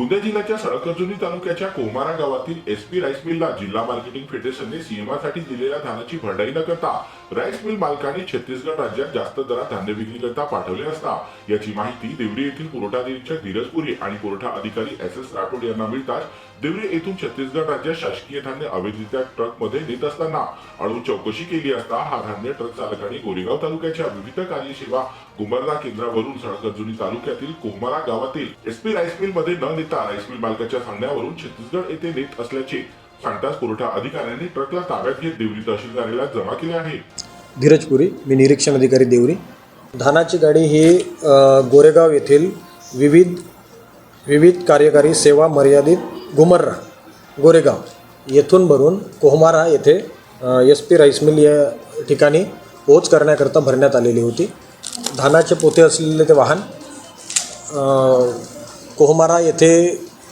गोंदिया जिल्ह्याच्या सळकर्जुनी तालुक्याच्या कोमारा गावातील एसपी राईस मिलला जिल्हा मार्केटिंग फेडरेशनने सीएमआरसाठी दिलेल्या धानाची भरडाई न करता राईस मिल मालकाने छत्तीसगड राज्यात जास्त दरात धान्य विक्रीकरता पाठवले असता याची माहिती देवरी येथील पुरवठा निरीक्षक धीरज पुरी आणि पुरवठा अधिकारी एस एस राठोड यांना मिळताच देवरी येथून छत्तीसगड राज्यात शासकीय धान्य अवैधरित्या ट्रकमध्ये नेत असताना अडून चौकशी केली असता हा धान्य ट्रक चालकाने गोरेगाव तालुक्याच्या विविध कार्यसेवा गुमरदा केंद्रावरून सळकर्जुनी तालुक्यातील कोमारा गावातील एसपी राईस मिलमध्ये न नेता इस्मिल बालकाच्या सांगण्यावरून छत्तीसगड येथे नेत असल्याचे सांगताच पुरवठा अधिकाऱ्यांनी ट्रकला ताब्यात घेत देवरी तहसील कार्यालयात जमा केले आहे. धीरजपुरी मी निरीक्षण अधिकारी देवरी. धानाची गाडी ही गोरेगाव येथील विविध विविध कार्यकारी सेवा मर्यादित घुमर्रा गोरेगाव येथून भरून कोहमारा येथे एस पी राईस मिल या ठिकाणी पोच करण्याकरता भरण्यात आलेली होती. धानाचे पोते असलेले ते वाहन कोहमारा येथे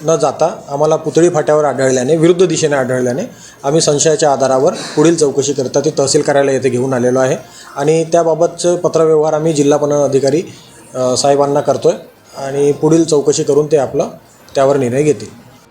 न जाता आम्हाला पुतळी फाट्यावर आढळल्याने विरुद्ध दिशेने आढळल्याने आम्ही संशयाच्या आधारावर पुढील चौकशी करता ते तहसील कार्यालय येथे घेऊन आलेलो आहे. आणि त्याबाबतचं पत्रव्यवहार आम्ही जिल्हा पणन अधिकारी साहेबांना करतो आहे आणि पुढील चौकशी करून ते आपलं त्यावर निर्णय घेतील.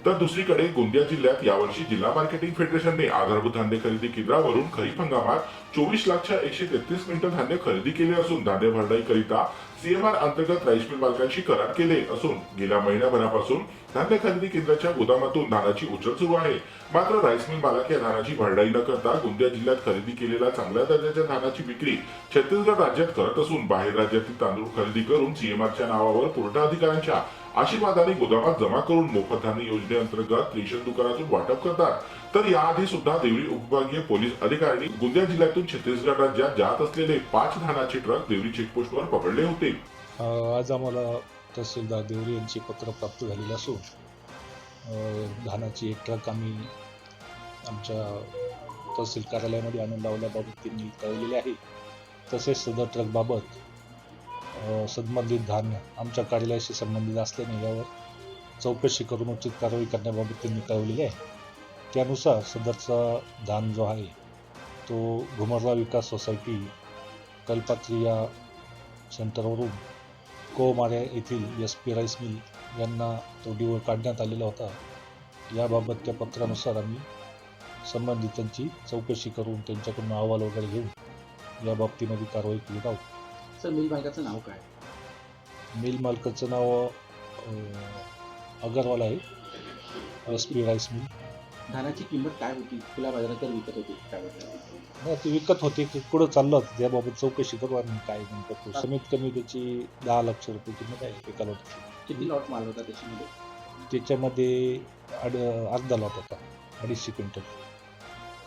तर दुसरीकडे गोंदिया जिल्ह्यात यावर्षी जिल्हा मार्केटिंग फेडरेशनने आधारभूत धान्य खरेदी केंद्रावरून खरीप हंगामात चोवीस लाखच्या एकशे तेहतीस क्विंटल धान्य खरेदी केले असून धान्य भरडाई करिता सीएमआर अंतर्गत राईस मिल मालकांशी करार केले असून गेल्या महिन्याभरापासून धान्य खरेदी केंद्राच्या गोदामातून धानाची उचल सुरू आहे. मात्र राईस मिल मालक या धानाची भरडाई न करता गोंदिया जिल्ह्यात खरेदी केलेल्या चांगल्या दर्जाच्या धानाची विक्री छत्तीसगड राज्यात करत असून बाहेर राज्यातील तांदूळ खरेदी करून सीएमआरच्या नावावर पुरवठा अधिकाऱ्यांच्या आशीर्वादाने गोदामात जमा करून मोफत धान्य योजनेअंतर्गत रेशन दुकानातून वाटप करतात. तर याआधी सुद्धा देवळी उपविभागीय पोलीस अधिकाऱ्यांनी गोंदिया जिल्ह्यातून छत्तीसगड राज्यात जात असलेले पाच धानाचे ट्रक देवळी चेकपोस्टवर पकडले होते. आज आम्हाला तहसीलदार देवरी यांची पत्र प्राप्त झालेली असून धानाची एक ट्रक आम्ही आमच्या तहसील कार्यालयामध्ये आणून लावल्याबाबत त्यांनी कळवलेले आहे. तसेच सदर ट्रकबाबत संबंधित धान्य आमच्या कार्यालयाशी संबंधित असल्याने यावर चौकशी करून उचित कारवाई करण्याबाबत त्यांनी कळवलेली आहे. त्यानुसार सदरचा धान जो आहे तो घुमरला विकास सोसायटी कल्पात्री या सेंटरवरून कोमाऱ्या येथील एस पी राईस मिल यांना तो डिवोर काढण्यात आलेला होता. याबाबत त्या पत्रानुसार आम्ही संबंधितांची चौकशी करून त्यांच्याकडून अहवाल वगैरे घेऊन या बाबतीमध्ये कारवाई केली आहोत सर मिल मालकाचं नाव काय? मिल मालकाचं नाव अं, अगरवाल आहे. S P rice mill. धानाची किंमत काय होती? खुल्या बाजारात तर विकत होती? काय होतं? नाही, ते विकत होते. की पुढं चाललं होतं? त्याबाबत चौकशी करू आणि काय नेमकं तो. कमीत कमी त्याची दहा लक्ष रुपये किंमत आहे एका लॉटची. किती लॉट माल होता त्याच्यामध्ये? त्याच्यामध्ये अड अर्धा लॉट होता. अडीचशे क्विंटल.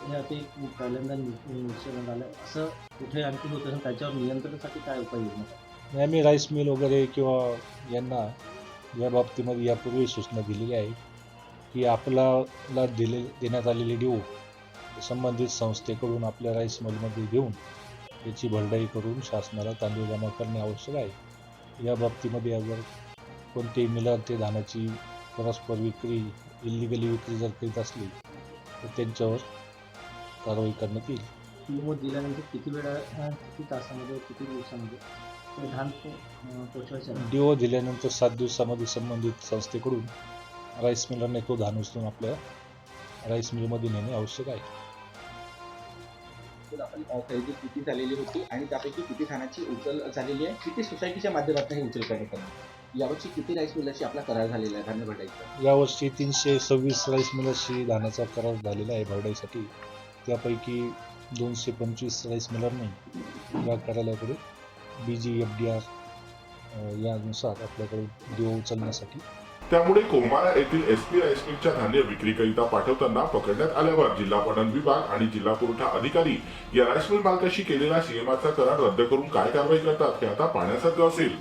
हे ते पहिल्यांदा निरीक्षण आलं असं कुठे आणखी होत असेल त्याच्यावर नियंत्रणासाठी काय उपाययोजना नाही आम्ही राईस मिल वगैरे किंवा यांना या बाबतीमध्ये यापूर्वी सूचना दिलेली आहे की आपल्याला दिले देण्यात आलेली डीओ संबंधित संस्थेकडून आपल्या राईस मिलमध्ये घेऊन त्याची भरडाई करून शासनाला तांदूळ जमा करणे आवश्यक आहे. या बाबतीमध्ये अगर कोणतेही मिलर ते धानाची परस्पर विक्री इलिगली विक्री जर करीत असली तर त्यांच्यावर कारवाई करण्यात येईल. किंमत दिल्यानंतर किती वेळा किती तासामध्ये किती दिवसामध्ये? ते धान पोचवायचं. डिओ दिल्यानंतर सात दिवसामध्ये संबंधित संस्थेकडून राईस मिलरने तो धान उचलून आपल्या राईस मिलमध्ये नेणे आवश्यक आहे. आपण खरेदी किती झालेली होती आणि त्यापैकी किती धानाची उचल झालेली आहे? किती सोसायटीच्या माध्यमातून ही उचल करण्यात आली? यावर्षी किती राईस मिलाची आपला करार झालेला आहे धान्य भरडाईचा यावर्षी तीनशे सव्वीस राईस मिलर्सशी धानाचा करार झालेला आहे भरडाईसाठी त्यापैकी दोनशे पंचवीस राईस मिलरने या कार्यालयाकडे B G F D R यानुसार आपल्याकडे देऊ उचलण्यासाठी. त्यामुळे कोंबाळा येथील एस पी राईसमिलच्या धान्य विक्रीकरिता पाठवताना पकडण्यात आल्यावर जिल्हा पणन विभाग आणि जिल्हा पुरवठा अधिकारी या राईस मिल मालकाशी केलेला सीएमआरचा करार रद्द करून काय कारवाई करतात हे आता पाहण्यासारखं असेल.